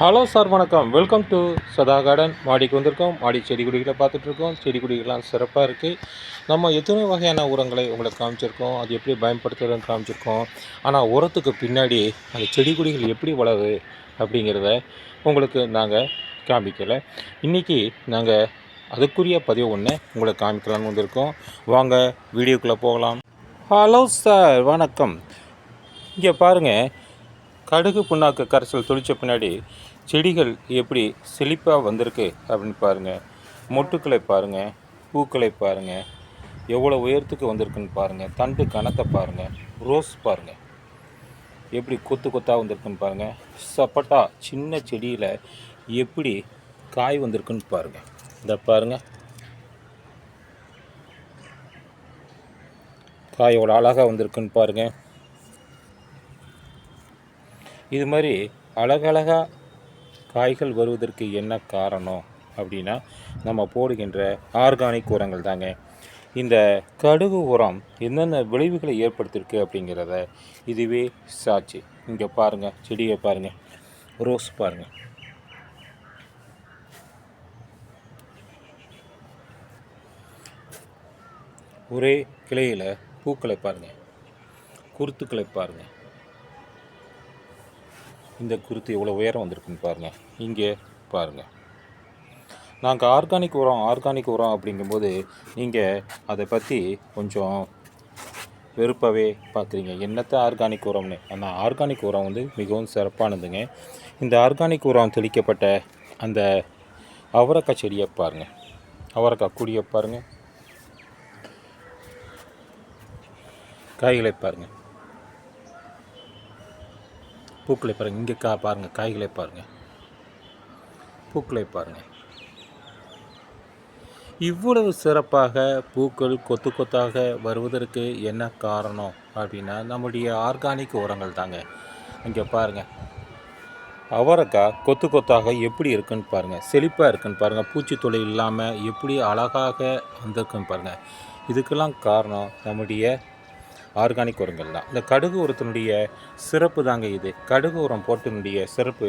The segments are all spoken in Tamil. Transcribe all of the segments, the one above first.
ஹலோ சார் வணக்கம். வெல்கம் டு சதா கார்டன் மாடிக்கு வந்திருக்கோம். மாடி செடி கொடிகளை பார்த்துட்ருக்கோம் செடி கொடிகள்லாம் சிறப்பாக இருக்குது நம்ம எத்தனை வகையான உரங்களை உங்களுக்கு காமிச்சிருக்கோம்? அது எப்படி பயன்படுத்துறதுன்னு காமிச்சிருக்கோம். ஆனால் உரத்துக்கு பின்னாடி அந்த செடி கொடிகள் எப்படி வளருது அப்படிங்கிறத உங்களுக்கு நாங்கள் காமிக்கலை. இன்றைக்கி நாங்கள் அதுக்குரிய பதிவு ஒன்று உங்களுக்கு காமிக்கலாம்னு வந்திருக்கோம். வாங்க வீடியோக்குள்ளே போகலாம். ஹலோ சார் வணக்கம். இங்கே பாருங்கள் கடுகு புண்ணாக்கு கரைசல் தொளிச்ச பின்னாடி செடிகள் எப்படி செழிப்பாக வந்திருக்கு அப்படின்னு பாருங்கள் மொட்டுக்களை பாருங்கள் பூக்களை பாருங்கள் எவ்வளோ உயரத்துக்கு வந்திருக்குன்னு பாருங்கள் தண்டு கணத்தை பாருங்கள் ரோஸ் பாருங்கள் எப்படி கொத்து கொத்தாக வந்திருக்குன்னு பாருங்கள் சப்பட்டா சின்ன செடியில் எப்படி காய் வந்திருக்குன்னு பாருங்கள் இந்த பாருங்கள் காய் எவ்வளோ அழகாக வந்திருக்குன்னு பாருங்கள் இது மாதிரி அழகழகாக காய்கள் வருவதற்கு என்ன காரணம் அப்படின்னா நம்ம போடுகின்ற ஆர்கானிக் உரங்கள் தாங்க. இந்த கடுகு உரம் என்னென்ன விளைவுகளை ஏற்படுத்தியிருக்கு அப்படிங்கிறத இதுவே சாட்சி இங்கே பாருங்கள் செடியை பாருங்கள் ரோஸ் பாருங்கள் ஒரே கிளையில் பூக்களை பாருங்கள் குருத்துக்களை பாருங்கள் இந்த குருத்து எவ்வளோ உயரம் வந்திருக்குன்னு பாருங்கள் இங்கே பாருங்கள் நாங்கள் ஆர்கானிக் உரம் ஆர்கானிக் உரம் அப்படிங்கும்போது நீங்கள் அதை பற்றி கொஞ்சம் வெறுப்பாகவே பார்க்குறீங்க என்னத்தை ஆர்கானிக் உரம்னு? ஆனால் ஆர்கானிக் உரம் வந்து மிகவும் சிறப்பானதுங்க. இந்த ஆர்கானிக் உரம் தெளிக்கப்பட்ட அந்த அவரக்காய் செடியை பாருங்கள் அவரக்காய் கொடியை பாருங்கள் காய்களை பாருங்கள் பூக்களை பாருங்கள் இங்கே கா பாருங்கள் காய்களை பாருங்கள் பூக்களை பாருங்கள் இவ்வளவு சிறப்பாக பூக்கள் கொத்து கொத்தாக வருவதற்கு என்ன காரணம் அப்படின்னா நம்முடைய ஆர்கானிக் உரங்கள் தாங்க. இங்கே பாருங்கள் அவரைக்காய் கொத்து கொத்தாக எப்படி இருக்குன்னு பாருங்கள் செழிப்பாக இருக்குன்னு பாருங்கள் பூச்சி பூச்சித்தொலை இல்லாமல் எப்படி அழகாக வந்திருக்குன்னு பாருங்கள் இதுக்கெல்லாம் காரணம் நம்முடைய ஆர்கானிக் உரங்கள் தான். இந்த கடுகு உரத்தினுடைய சிறப்பு தாங்க இது. கடுகு உரம் போட்டினுடைய சிறப்பு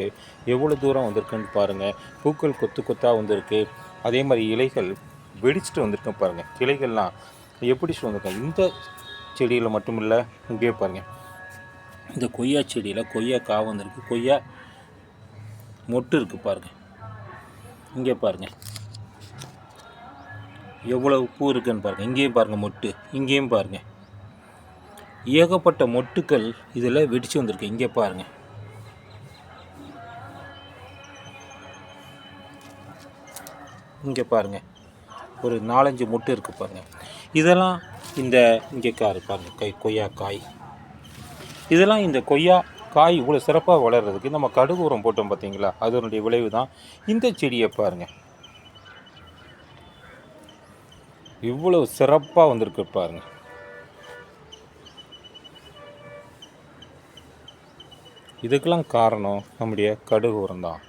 எவ்வளோ தூரம் வந்திருக்குன்னு பாருங்கள் பூக்கள் கொத்து கொத்தாக வந்திருக்கு. அதே மாதிரி இலைகள் வெடிச்சிட்டு வந்திருக்கு பாருங்கள் கிளைகள்லாம் எப்படி வந்திருக்கேன் இந்த செடியில் மட்டும் இல்லை இங்கே பாருங்கள் இந்த கொய்யா செடியில் கொய்யா காய் வந்திருக்கு. கொய்யா மொட்டு இருக்குது பாருங்கள் இங்கே பாருங்கள் எவ்வளோ பூ இருக்குன்னு பாருங்கள் இங்கேயும் பாருங்கள் மொட்டு. இங்கேயும் பாருங்கள் ஏகப்பட்ட மொட்டுக்கள் இதில் வெடிச்சு வந்திருக்கு. இங்கே பாருங்க. இங்கே பாருங்க. ஒரு நாலஞ்சு மொட்டு இருக்கு பாருங்க. இதெல்லாம் இந்த இங்கே காரு பாருங்க. கை கொய்யா காய். இதெல்லாம் இந்த கொய்யா காய் இவ்வளோ சிறப்பாக வளர்கிறதுக்கு நம்ம கடுகு உரம் போட்டோம் பார்த்தீங்களா அதனுடைய விளைவு தான் இந்த செடியை பாருங்கள் இவ்வளவு சிறப்பாக வந்திருக்கு பாருங்கள் இதுக்கெல்லாம் காரணம் நம்முடைய கடுகு உரம் தான்.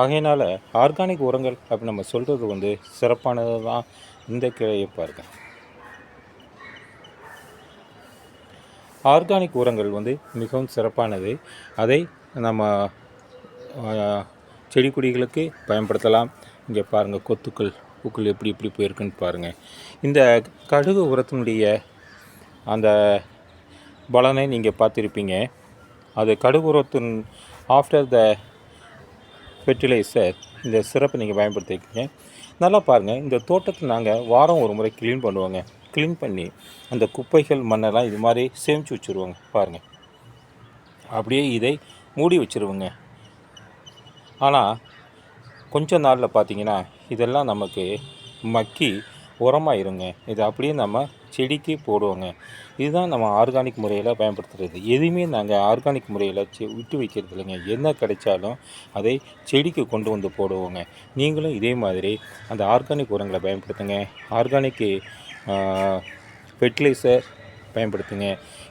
ஆகையினால் ஆர்கானிக் உரங்கள் அப்படி நம்ம சொல்கிறது வந்து சிறப்பானது தான். இந்த கிளையை பாருங்க. ஆர்கானிக் உரங்கள் வந்து மிகவும் சிறப்பானது. அதை நம்ம செடி கொடிகளுக்கு பயன்படுத்தலாம். இங்கே பாருங்கள் கொத்துக்கள் பூக்கள் எப்படி எப்படி போயிருக்குன்னு பாருங்கள் இந்த கடுகு உரத்தினுடைய அந்த பலனை நீங்கள் பார்த்துருப்பீங்க. அது கடுகு உரத்தின் ஆஃப்டர் த ஃபெர்டிலைசர் இந்த சிறப்பை நீங்கள் பயன்படுத்திக்கிங்க. நல்லா பாருங்கள் இந்த தோட்டத்தை நாங்கள் வாரம் ஒரு முறை க்ளீன் பண்ணுவோங்க. க்ளீன் பண்ணி அந்த குப்பைகள் மண்ணெல்லாம் இது மாதிரி சேமித்து வச்சுருவோங்க பாருங்கள் அப்படியே இதை மூடி வச்சுருவோங்க. ஆனால் கொஞ்ச நாளில் பார்த்தீங்கன்னா இதெல்லாம் நமக்கு மக்கி உரமாயிருங்க. இது அப்படியே நம்ம செடிக்கு போடுவோங்க. இதுதான் நம்ம ஆர்கானிக் முறையில் பயன்படுத்துகிறது எதுவுமே நாங்கள் ஆர்கானிக் முறையில் விட்டு வைக்கிறது இல்லைங்க. என்ன கிடைச்சாலும் அதை செடிக்கு கொண்டு வந்து போடுவோங்க. நீங்களும் இதே மாதிரி அந்த ஆர்கானிக் உரங்களை பயன்படுத்துங்க. ஆர்கானிக்கு ஃபெர்டிலைசர் பயன்படுத்துங்க.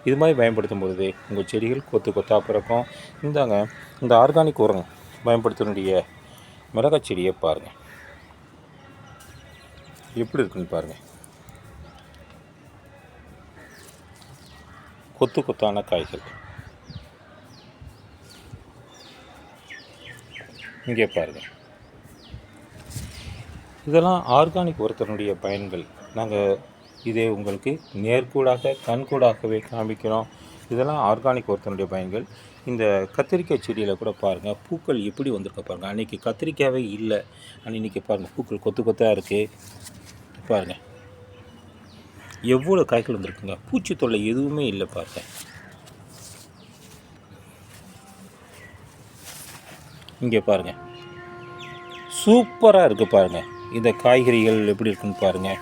இது மாதிரி பயன்படுத்தும் பொழுது உங்கள் செடிகள் கொத்து கொத்தாக பிறக்கும். இந்தாங்க இந்த ஆர்கானிக் உரம் பயன்படுத்தினுடைய மிளகாய் செடியை பாருங்கள் எப்படி இருக்குன்னு பாருங்கள் கொத்து கொத்தான காய்கள். இங்கே பாருங்கள் இதெல்லாம் ஆர்கானிக் உரத்தினுடைய பயன்கள். நாங்கள் இதை உங்களுக்கு நேர்கூடாக கண்கூடாகவே காமிக்கிறோம். இதெல்லாம் ஆர்கானிக் ஒருத்தனுடைய பயன்கள். இந்த கத்திரிக்காய் செடியில் கூட பாருங்கள் பூக்கள் எப்படி வந்திருக்க பாருங்கள் அன்றைக்கி கத்திரிக்காயே இல்லை. ஆனால் இன்றைக்கி பாருங்கள் பூக்கள் கொத்து கொத்தாக இருக்குது பாருங்கள் எவ்வளோ காய்கள் வந்திருக்குங்க. பூச்சி தொல்லை எதுவுமே இல்லை பாருங்க. இங்கே பாருங்கள் சூப்பராக இருக்குது பாருங்கள் இந்த காய்கறிகள் எப்படி இருக்குன்னு பாருங்கள்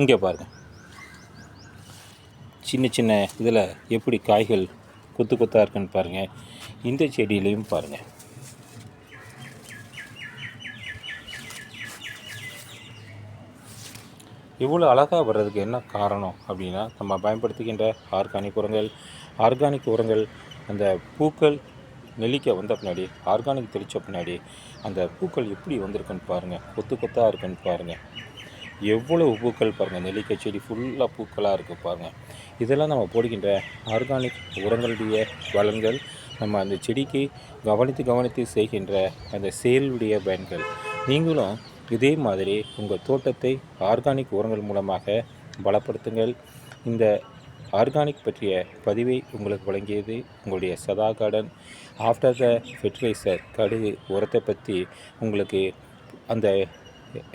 இங்கே பாருங்கள் சின்ன சின்ன இதில் எப்படி காய்கள் கொத்து கொத்தாக இருக்குன்னு பாருங்கள் இந்த செடியிலையும் பாருங்கள் இவ்வளோ அழகாக வர்றதுக்கு என்ன காரணம் அப்படின்னா நம்ம பயன்படுத்துகின்ற ஆர்கானிக் உரங்கள் ஆர்கானிக் உரங்கள் அந்த பூக்கள் நெல்லிக்காய் வந்த பின்னாடி ஆர்கானிக் தெளித்த பின்னாடி அந்த பூக்கள் எப்படி வந்திருக்குன்னு பாருங்கள் கொத்து கொத்தாக இருக்குன்னு பாருங்கள் எவ்வளவு பூக்கள் பாருங்கள் நெல்லிக்காய் செடி ஃபுல்லாக பூக்களாக இருக்குது பாருங்கள் இதெல்லாம் நம்ம போடுகின்ற ஆர்கானிக் உரங்களுடைய வளங்கள் நம்ம அந்த செடிக்கு கவனித்து கவனித்து செய்கின்ற அந்த செயலுடைய பயன்கள். நீங்களும் இதே மாதிரி உங்கள் தோட்டத்தை ஆர்கானிக் உரங்கள் மூலமாக பலப்படுத்துங்கள். இந்த ஆர்கானிக் பற்றிய பதிவை உங்களுக்கு வழங்கியது உங்களுடைய சதா கார்டன் ஆஃப்டர் த ஃபெர்டிலைசர் கடுகு உரத்தை பற்றி உங்களுக்கு அந்த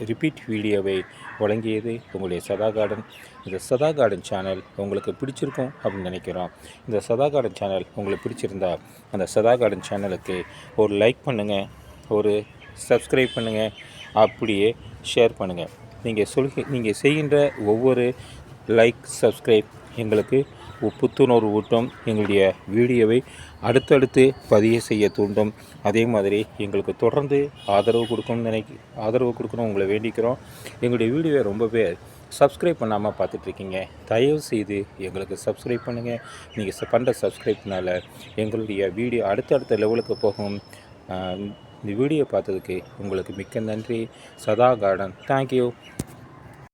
ரிப்பீட் வீடியோவை வழங்கியது உங்களுடைய சதா கார்டன் இந்த சதா கார்டன் சேனல் உங்களுக்கு பிடிச்சிருக்கும் அப்படின்னு நினைக்கிறோம். இந்த சதா கார்டன் சேனல் உங்களுக்கு பிடிச்சிருந்தா அந்த சதா கார்டன் சேனலுக்கு ஒரு லைக் பண்ணுங்கள் ஒரு சப்ஸ்கிரைப் பண்ணுங்கள் அப்படியே ஷேர் பண்ணுங்கள் நீங்கள் சொல்கி நீங்கள் செய்கின்ற ஒவ்வொரு லைக் சப்ஸ்கிரைப் எங்களுக்கு புத்துணர்வு ஊட்டும் எங்களுடைய வீடியோவை அடுத்தடுத்து பதிய செய்ய தூண்டும். அதே மாதிரி எங்களுக்கு தொடர்ந்து ஆதரவு கொடுக்கணும்னு நினைக்க ஆதரவு கொடுக்கணும் உங்களை வேண்டிக்கிறோம். எங்களுடைய வீடியோவை ரொம்ப பேர் சப்ஸ்கிரைப் பண்ணாமல் பார்த்துட்ருக்கீங்க. தயவு செய்து எங்களுக்கு சப்ஸ்கிரைப் பண்ணுங்கள் நீங்கள் பண்ணுற சப்ஸ்கிரைப்னால எங்களுடைய வீடியோ அடுத்தடுத்த லெவலுக்கு போகும். இந்த வீடியோ பார்த்ததுக்கு உங்களுக்கு மிக்க நன்றி. சதா கார்டன் தேங்க்யூ